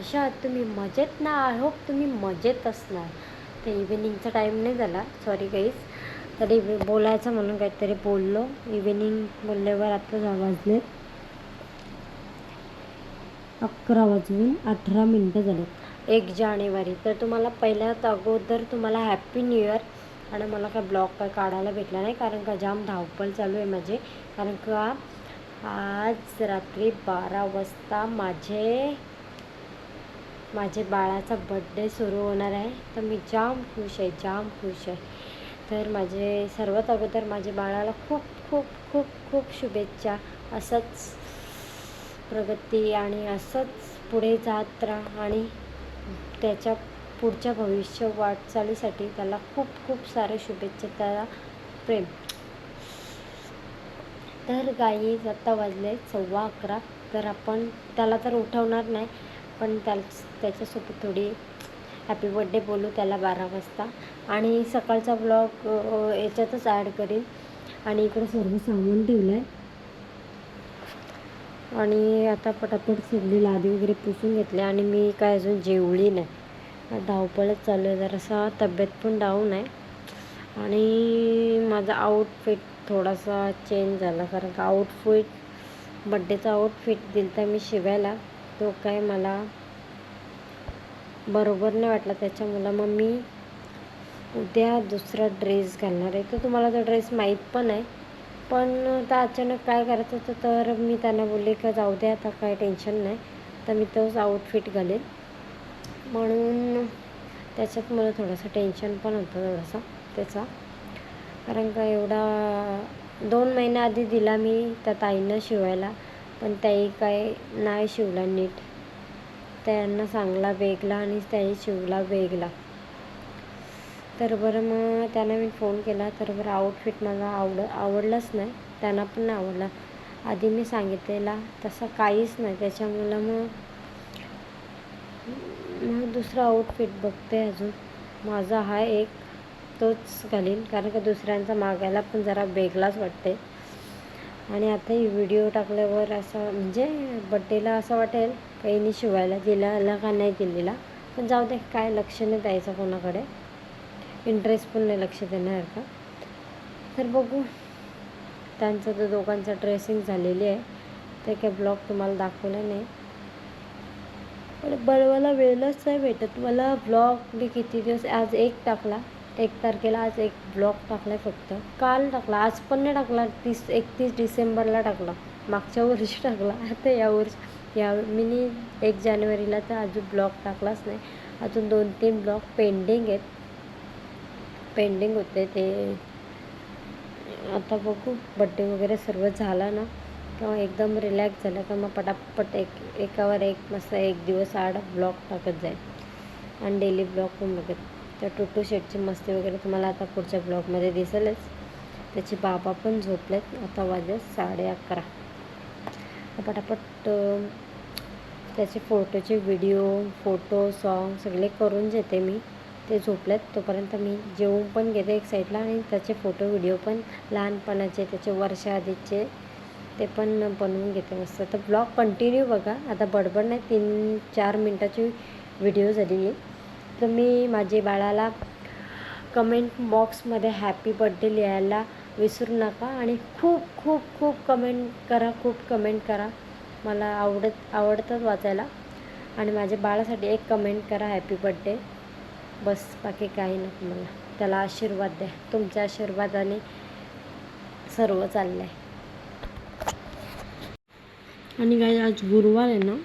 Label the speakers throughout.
Speaker 1: कशा आहात तुम्ही मजेत ना? आय होप तुम्ही मजेत असणार. तर इव्हिनिंगचा टाईम नाही झाला. सॉरी गाईज तरी बोलायचं म्हणून काहीतरी बोललो. इव्हिनिंग बोलल्यावर आता जा वाजले. अकरा वाजून अठरा मिनटं झाले. एक जानेवारी. तर तुम्हाला पहिल्यात अगोदर तुम्हाला हॅप्पी न्यू इयर आणि मला काय ब्लॉग काय काढायला भेटला नाही. कारण का जाम धावपळ चालू आहे माझे. कारण का आज रात्री बारा वाजता माझे माझे बाळाचा बड्डे सुरू होणार आहे. तर मी जाम खुश आहे जाम खुश आहे. तर माझे सर्वात अगोदर माझ्या बाळाला खूप खूप खूप खूप शुभेच्छा. असंच प्रगती आणि असंच पुढे जात राहा आणि त्याच्या पुढच्या भविष्य वाटचालीसाठी त्याला खूप खूप सारे शुभेच्छा त्याला प्रेम. तर गाई आता वाजले सव्वा अकरा. तर आपण त्याला तर उठवणार नाही. पण त्या त्याच्यासोबत थोडी हॅपी बड्डे बोलू त्याला बारा वाजता. आणि सकाळचा ब्लॉग याच्यातच ॲड करीन. आणि इकडे सर्व सामान ठेवलं आहे आणि आता पटापट सगळी लादी वगैरे पुसून घेतली. आणि मी काय अजून जेवली नाही. धावपळच चालू आहे. जरासा तब्येत पण डाऊन आहे. आणि माझा आउटफिट थोडासा चेंज झाला. कारण का आउटफिट बड्डेचा आउटफिट दिला तर मी शिवायला. तो काय मला बरोबर नाही वाटला त्याच्यामुळं. मग मी उद्या दुसरा ड्रेस घालणार आहे. तर तुम्हाला तो ड्रेस माहीत पण आहे. पण आता अचानक काय करायचं होतं तर मी त्यांना बोलले का जाऊ द्या आता काय टेन्शन नाही. तर मी तोच आउटफिट घालेन. म्हणून त्याच्यात मला थोडंसं टेन्शन पण होतं थोडंसं त्याचा. कारण का एवढा दोन महिन्याआधी दिला मी त्या ताईनं शिवायला. पण त्याही काय नाही शिवला नीट. त्यांना चांगला वेगला आणि त्याही शिवला वेगला. तर बरं मग त्यांना मी फोन केला तर बरं आउटफिट मला आवड आवडलंच नाही. त्यांना पण नाही आवडला. आधी मी सांगितलेला तसं काहीच नाही. त्याच्यामुळं मग मग दुसरा आउटफिट बघते अजून. माझा हा एक तोच घालीन. कारण का दुसऱ्यांचा मागायला पण जरा वेगलाच वाटते. आणि आता ही व्हिडिओ टाकल्यावर असं म्हणजे बड्डेला असं वाटेल काही शिवायला दिला का नाही दिलेला पण जाऊ दे काय लक्ष नाही द्यायचं कोणाकडे. इंटरेस्ट पण नाही लक्ष देण्यासारखं तर बघू. त्यांचं तर दोघांचं ड्रेसिंग झालेली आहे. ते काय ब्लॉग तुम्हाला दाखवलं नाही. पण बनवायला वेळच नाही भेटत. मला ब्लॉग मी किती दिवस आज एक टाकला. एक तारखेला आज एक ब्लॉग टाकला आहे फक्त. काल टाकला आज पण नाही टाकला. तीस एकतीस डिसेंबरला टाकला. मागच्या वर्षी टाकला. आता या वर्षी या मी एक जानेवारीला तर अजून ब्लॉग टाकलाच नाही. अजून दोन तीन ब्लॉग पेंडिंग आहेत. पेंडिंग होते ते. आता बघू बड्डे वगैरे सर्व झाला ना किंवा एकदम रिलॅक्स झालं का मग पटापट एक एकावर एक मस्त एक दिवस आड ब्लॉग टाकत जाईल. आणि डेली ब्लॉग पण बघत. त्या टोटो शेटची मस्ती वगैरे तुम्हाला आता पुढच्या ब्लॉगमध्ये दिसेलच. त्याचे बाबा पण झोपलेत. आता वाजले साडे अकरा. पटापट Um, त्याचे फोटोचे व्हिडिओ फोटो सॉन्ग सगळे करून घेते मी. ते झोपलेत तोपर्यंत मी जेवून पण घेते एक साईडला आणि त्याचे फोटो व्हिडिओ पण लहानपणाचे त्याचे वर्षाआधीचे ते पण बनवून घेते मस्त. तर ब्लॉग कंटिन्यू बघा. आता बडबड नाही तीन चार मिनटाची व्हिडिओ झाली आहे. तर मी माझे बाळाला कमेंट बॉक्समध्ये हॅपी बड्डे लिहायला विसरू नका. आणि खूप खूप खूप कमेंट करा खूप कमेंट करा. मला आवडत आवडतात वाचायला. आणि माझ्या बाळासाठी एक कमेंट करा हॅपी बड्डे बस बाकी काही नको मला. त्याला आशीर्वाद द्या. तुमच्या आशीर्वादाने सर्व चाललं आहे आणि काही आज गुरुवार आहे ना?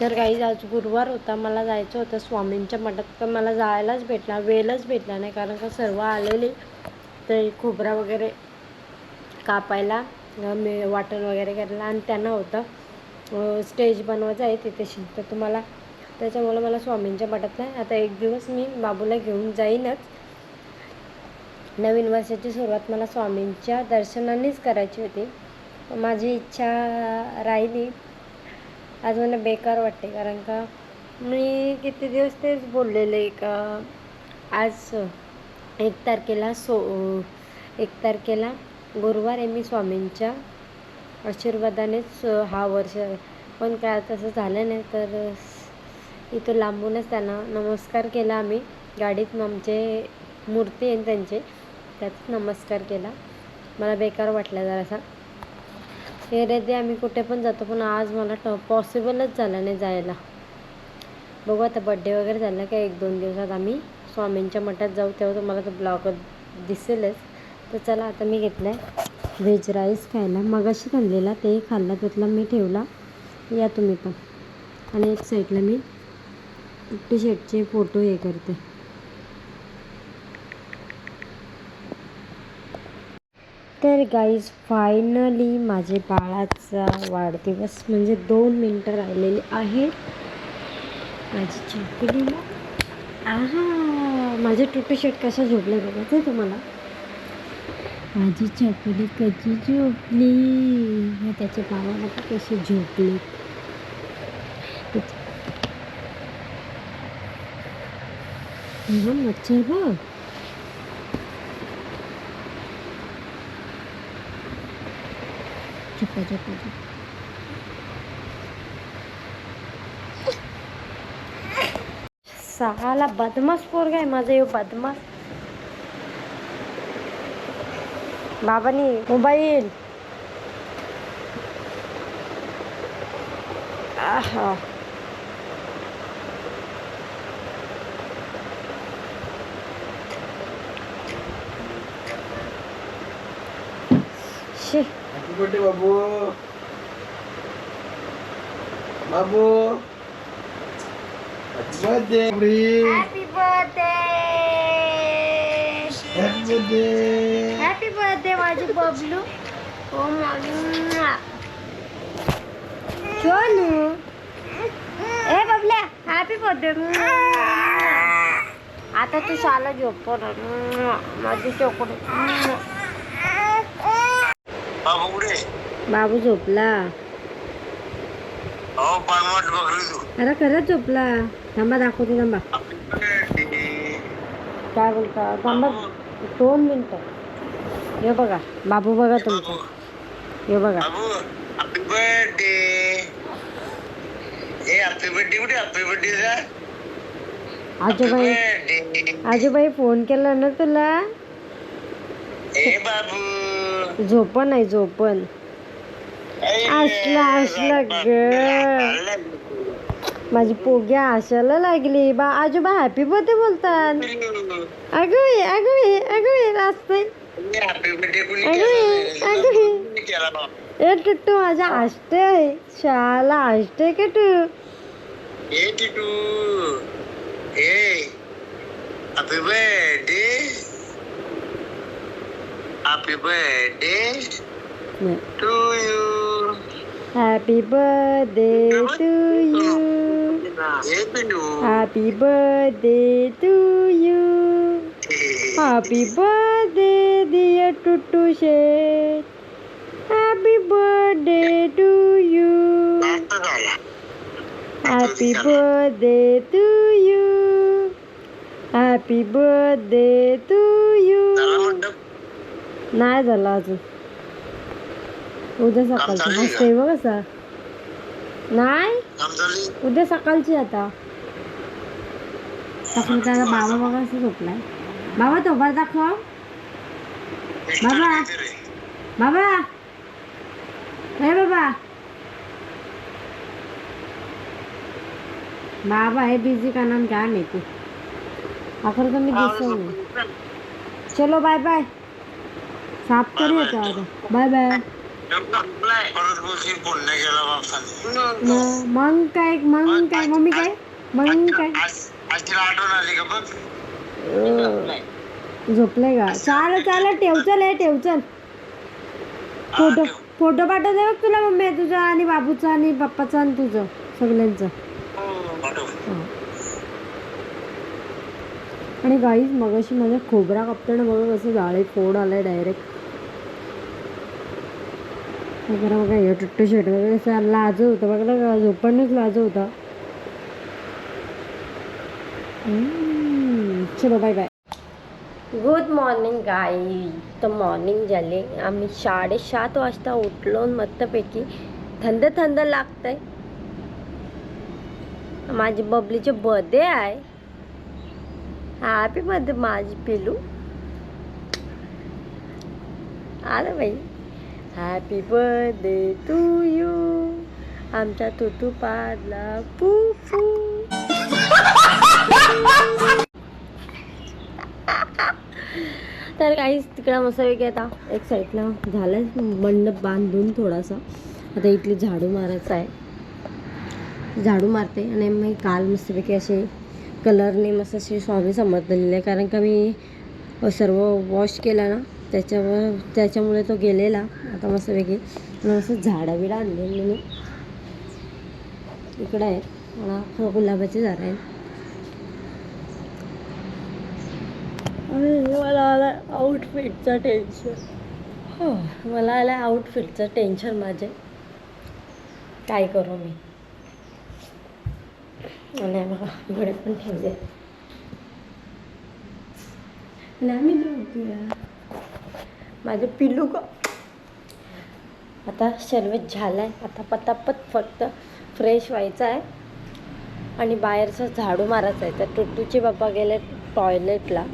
Speaker 1: तर काही आज गुरुवार होता. मला जायचं होतं स्वामींच्या मठात. तर मला जायलाच भेटला वेळच भेटला नाही. कारण का सर्व आलेले. ते खोबरा वगैरे कापायला मी वाटण वगैरे करायला आणि त्यांना होतं. स्टेज बनवायचं आहे तिथे तर तुम्हाला त्याच्यामुळं मला स्वामींच्या पटत नाही आता एक दिवस मी बाबूला घेऊन जाईनच. नवीन वर्षाची सुरुवात मला स्वामींच्या दर्शनानेच करायची होती. माझी इच्छा राहिली. आज मला बेकार वाटते कारण का मी किती दिवस तेच बोललेले का? आज एक तारखेला सो एक तारखेला गुरुवार आहे मी स्वामींच्या आशीर्वादानेच हा वर्ष पण काय तसं झालं नाही तर इथं लांबूनच त्यांना नमस्कार केला आम्ही. गाडीत आमचे मूर्ती आहे त्यांचे त्यात नमस्कार केला. मला बेकार वाटला जरासा. हे रेदे आम्ही कुठे पण जातो पण आज मला ट पॉसिबलच झालं नाही जायला. बघू आता बड्डे वगैरे झाला का एक दोन दिवसात आम्ही स्वामींच्या मठात जाऊ तेव्हा तुम्हाला तो ब्लॉग दिसेलच. तर चला आता मी घेतला आहे व्हेज राईस खायला. मगाशी आणलेला ते खाल्ला. त्यातला मी ठेवला. या तुम्ही पण. आणि एक साईडला मी टी शर्टचे फोटो हे करते. तर गाईज फायनली माझे बाळाचा वाढदिवस म्हणजे दोन मिनटं राहिलेली आहेत. माझी झोपलीला आहा! माझे टुटू शर्ट कशा झोपले बघायचं आहे तुम्हाला? माझी चपली कशी झोपली? मग त्याचे बाबा बघा कसे झोपले? मच्छर बघ. झोपा झोपा झोपा. सहाला बदमाश पोरगा आहे माझा येऊ बदमाश. बाबानी मोबाईल आहा शी
Speaker 2: हॅपी बर्थडे बाबू बाबू happy birthday
Speaker 1: happy birthday
Speaker 2: happy birthday
Speaker 1: माझी बबलू. ओ माझी सोनू. ए बबल्या हॅपी बर्थडे आता तू शाला झोपवणार माझी चोकडे.
Speaker 2: बाबू
Speaker 1: झोपला.
Speaker 2: हो
Speaker 1: अरे खरंच झोपला. थांबा दाखवते थांबा. काय बोलता? थांबा. दोन मिनटं. हे बघा बाबू बघा तुमचं. हे बघा.
Speaker 2: बाबू हॅपी बर्थडे हे हॅपी बर्थडे कुठे? हॅपी बर्थडे
Speaker 1: आजोबाई आजोबाई फोन केला ना तुला?
Speaker 2: हे बाबू.
Speaker 1: झोपण नाही झोपण. असला असला ग. माझी पोगी आशाला लागली. बा आजोबा हॅपी बर्थडे बोलतात. अगं ये अगं ये अगं ये रास्ते.
Speaker 2: हॅपी बर्थडे कुणी
Speaker 1: अगं अगं
Speaker 2: कुणी केला बाबा
Speaker 1: ए टुट्टू माझ्या आष्टे आहे. शाळा आष्टे का तू?
Speaker 2: हे टिटू हे happy birthday happy birthday to you
Speaker 1: happy birthday to you
Speaker 2: हे Pinu
Speaker 1: happy birthday to you happy birthday dear Tuttu Sheth happy birthday to you
Speaker 2: आता झाला
Speaker 1: happy birthday to you happy birthday to you
Speaker 2: झाला म्हणतो
Speaker 1: नाही झाला अजून उद्या सकाळची
Speaker 2: चालू आहे का?
Speaker 1: मस्त बघ कसा नाही
Speaker 2: काम झाली
Speaker 1: उद्या सकाळची आता. सकाळी त्याला बाबा बघा असं झोपलाय. बाबा तो बरं दाखव. बाबा. बाबा. हे बाबा. बाबा हे बिझी का नाम क्या माहिती आखर तर मी दिसत नाही चलो बाय बाय साफ करूया आता आता बाय बाय
Speaker 2: परत गोष्टी नाही केला बापसाने
Speaker 1: मग काय? मग काय? मम्मी काय? मग काय?
Speaker 2: आज तिला आठवण आली का बघ?
Speaker 1: अं, झोपले का? चाल चाल ठेव चल हे ठेव. चल फोटो फोटो पाठवते बघ तुला मम्मी तुझा आणि बाबूचा आणि पप्पाचा आणि तुझं सगळ्यांचं. हा. आणि गाईज मगाशी माझ्या खोबरा कापताना बघा कसं जाळे फोड आलाय डायरेक्ट वगैरे बघा हे टुट्टू शेट वगैरे लाज होतं. बघा ना झोपणच लाज होता. चलो बाय बाय गुड मॉर्निंग गाई तर मॉर्निंग झाले. आम्ही साडेसात वाजता उठलो मस्तपैकी थंड थंड आहे माझी बबलीचे बर्थडे आहे. हॅपी बर्थडे माझी पिलू. आलं बाई. हॅपी बर्थडे टू यू आमच्या तुतू पाडला पू पू. तर काहीच तिकडं मस्तपैकी आता एक साईडला झालं मंडप बांधून थोडासा. आता इथली झाडू मारायचं आहे. झाडू मारते आणि मग काल मस्तपैकी असे कलरने मस्त असे स्वामी समर्थ आहे. कारण का मी सर्व वॉश केला ना त्याच्यावर त्याच्यामुळे तो गेलेला. आता मस्तपैकी आणि मस्त झाडं बिडं आणलेली मी. इकडं आहे. मला गुलाबाचे झाडं आहेत. आणि मला आलं आउटफिटचं टेन्शन हो मला आलं आउटफिटचं टेन्शन माझे. काय करू मी? आणि बघा घडे पण ठेवले आम्ही झोपूया माझे पिल्लू का आता सर्वच झाला आहे आता पटापट फक्त फ्रेश व्हायचं आहे आणि बाहेरचं झाडू मारायचं आहे. तर टुट्टूचे बाबा गेले टॉयलेटला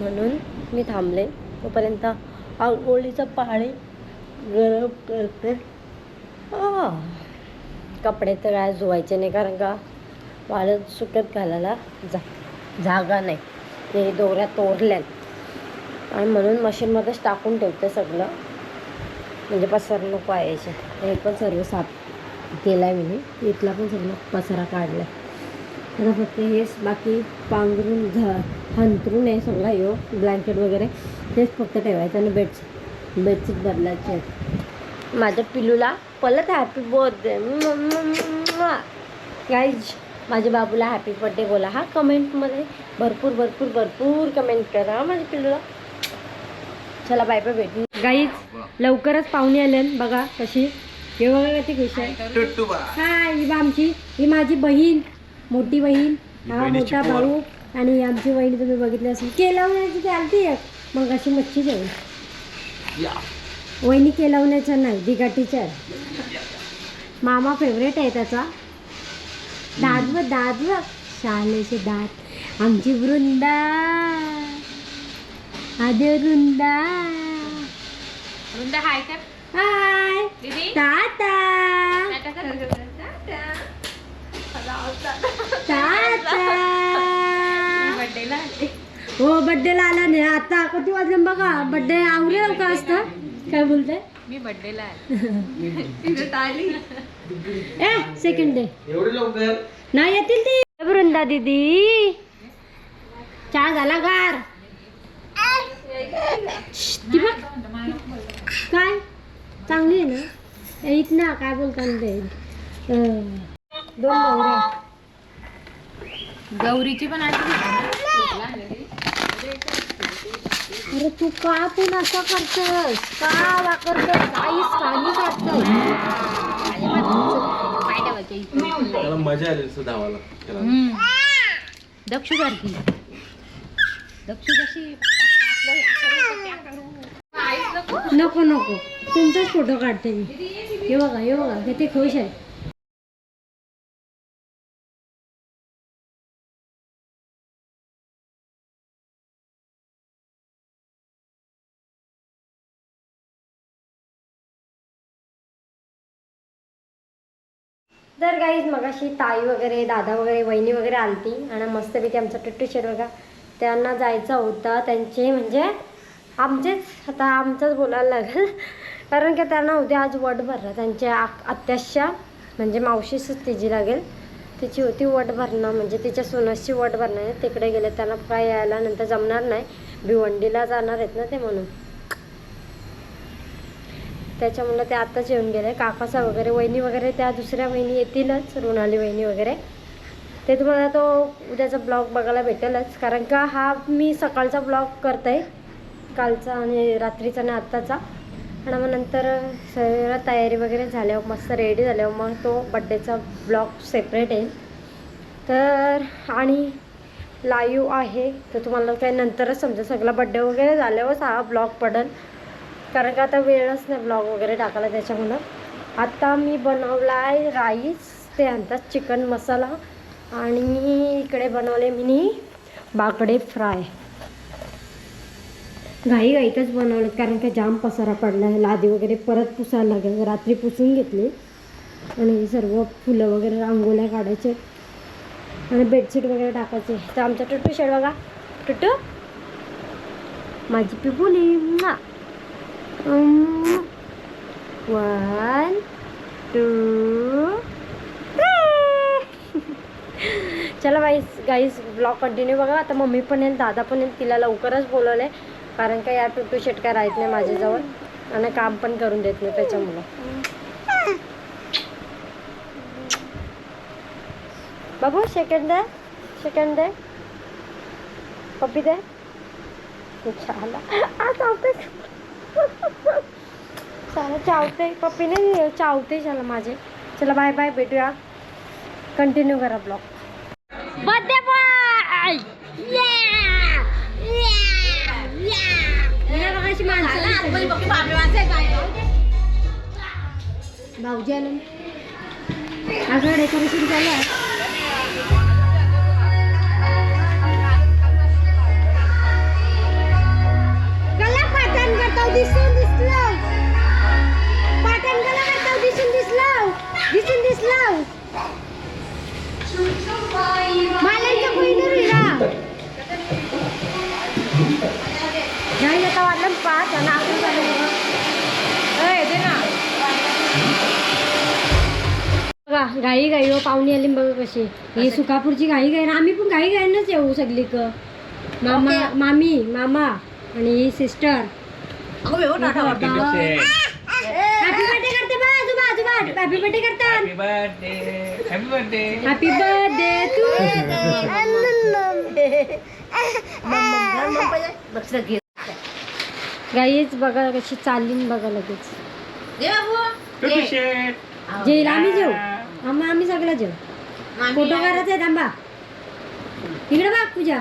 Speaker 1: म्हणून मी थांबले. तोपर्यंत आंघोळीचं पाणी गरम करते. कपडे तर काय धुवायचे नाही कारण का? वाळत सुकत घालायला जा जागा नाही. ते दोऱ्या तोरल्यात. आणि म्हणून मशीनमध्येच टाकून ठेवते सगळं. म्हणजे पसर नको आहे याचे हे पण सर्व साफ केला आहे मी इथला पण सगळं पसारा काढला आहे आता फक्त हेच बाकी पांघरून झ हंतरून आहे सगळा यो ब्लँकेट वगैरे तेच फक्त ठेवायचं आणि बेडशीट बेडशीट बदलायचे आहेत. माझ्या पिलूला परत हॅपी बर्थडे गाईज माझ्या बाबूला हॅपी बर्थडे बोला. हा कमेंटमध्ये भरपूर भरपूर भरपूर कमेंट करा. माझ्या पिलूला. चला बाय बाय भेटू. गाईज लवकरच पाहुणे आले बघा कशी. हे बघा किती खुश आहे. ही आमची ही माझी बहीण मोठी बहीण हा मोठा भाऊ आणि आमची बहीण तुम्ही बघितली असेल. केलवण्याची ती आलती एक मग अशी मच्छी जेवण. वहिनी केलवण्याचा नाही दिघा टीचर मामा फेवरेट आहे त्याचा. दाद व दाद व शालेचे दात. आमची वृंदा. आदे वृंदा
Speaker 3: वृंदा हाय कर
Speaker 1: हाय
Speaker 3: दीदी
Speaker 1: टाटा
Speaker 3: टाटा कर
Speaker 1: टाटा
Speaker 3: बर्थडेला
Speaker 1: हो बड्डेला आला नाही आता किती वाजले बघा बड्डे आवरेल का असतं काय बोलते
Speaker 3: मी बर्थडेला आहे आली
Speaker 1: ए सेकंड डे नाही येतील ती वृंदा दीदी चहा झाला गार ती बघ काय चांगली आहे ना ए, ना काय बोलतात ते दोन गौऱ्या
Speaker 3: गौरीची पण
Speaker 1: अरे तू का पण असं करतस का वाकरतोस काहीच काही करतोस
Speaker 4: त्याला. मजा आली असं धावाला
Speaker 3: दक्ष सारखी. दक्ष कशी?
Speaker 1: नको नको. तुमचाच फोटो काढते मी. हे बघा हे बघा. किती खुश आहे. तर काहीच मगाशी ताई वगैरे दादा वगैरे वहिनी वगैरे आलती. आणि मस्तपैकी आमचा टुट्टू शेर बघा. त्यांना जायचं होतं. त्यांचे म्हणजे आमचेच आता आमचंच बोलायला लागेल. कारण की त्यांना उद्या आज वट भरणं. त्यांच्या आ- म्हणजे मावशीच तिची लागेल. तिची होती वट भरणं. म्हणजे तिच्या सोनसची वट भरणं आहे. तिकडे गेले त्यांना काय यायला नंतर जमणार नाही. भिवंडीला जाणार आहेत ना ते म्हणून. त्याच्यामुळं ते आत्ताच येऊन गेले. काकाचा वगैरे वहिनी वगैरे त्या दुसऱ्या वहिनी येतीलच. रुणाली वहिनी वगैरे. ते तुम्हाला तो उद्याचा ब्लॉग बघायला भेटेलच. कारण का हा मी सकाळचा ब्लॉग करते कालचा आणि रात्रीचा आणि आत्ताचा. आणि मग नंतर सगळं तयारी वगैरे झाल्यावर मस्त रेडी झाल्यावर मग तो बड्डेचा ब्लॉग सेपरेट येईल तर आणि लाईव्ह आहे. तर तुम्हाला काय नंतरच समजा सगळा बड्डे वगैरे झाल्यावरच हा ब्लॉग पडेल. कारण का आता वेळच नाही ब्लॉग वगैरे टाकायला त्याच्यामुळं. आत्ता मी बनवला आहे राईस ते आणतात चिकन मसाला. आणि इकडे बनवले मी बाकडे फ्राय. घाई घाईतच बनवलं कारण का जाम पसारा पडला आहे. लादी वगैरे परत पुसायला लागेल रात्री पुसून घेतली. आणि सर्व फुलं वगैरे रांगोळ्या काढायचे. आणि बेडशीट वगैरे टाकायचे. तर आमचा टुटू शेड बघा. टुटू? माझी पिपुली वन टू चला वाईस गाईस ब्लॉग कंटिन्यू बघा. आता मम्मी पण येईल दादा पण येईल. तिला लवकरच बोलवलं आहे कारण का या टुटू शेट काय राहत नाही माझ्याजवळ. आणि काम पण करून देत नाही त्याच्यामुळं. बाबू सेकंड आहे. सेकंड आहे. पप्पी दे. झाला चावते चला चावते. पप्पी नाही चावते चला माझे. चला बाय बाय भेटूया. कंटिन्यू करा ब्लॉग बर्थडे बॉय भाऊजी आले अगं डेकोरेशन चालू आहे गला पाटण करताव दिसून दिसलं आता दे ना बघा गाई गाई हो पाहुणी आली बघा कशी ही सुकापूरची गाई गाई ना आम्ही पण गाई गाईनच येऊ सगळी क मामा मामी मामा आणि ही sister happy birthday happy birthday करतात हॅपी बर्थडे टू गाईच बघा कशी चालली बघा लगेच. जेल आम्ही जेऊ. आम्ही आम्ही सगळं जेऊ. फोटो करायचा आहे थांबा. इकडे बघ पूजा.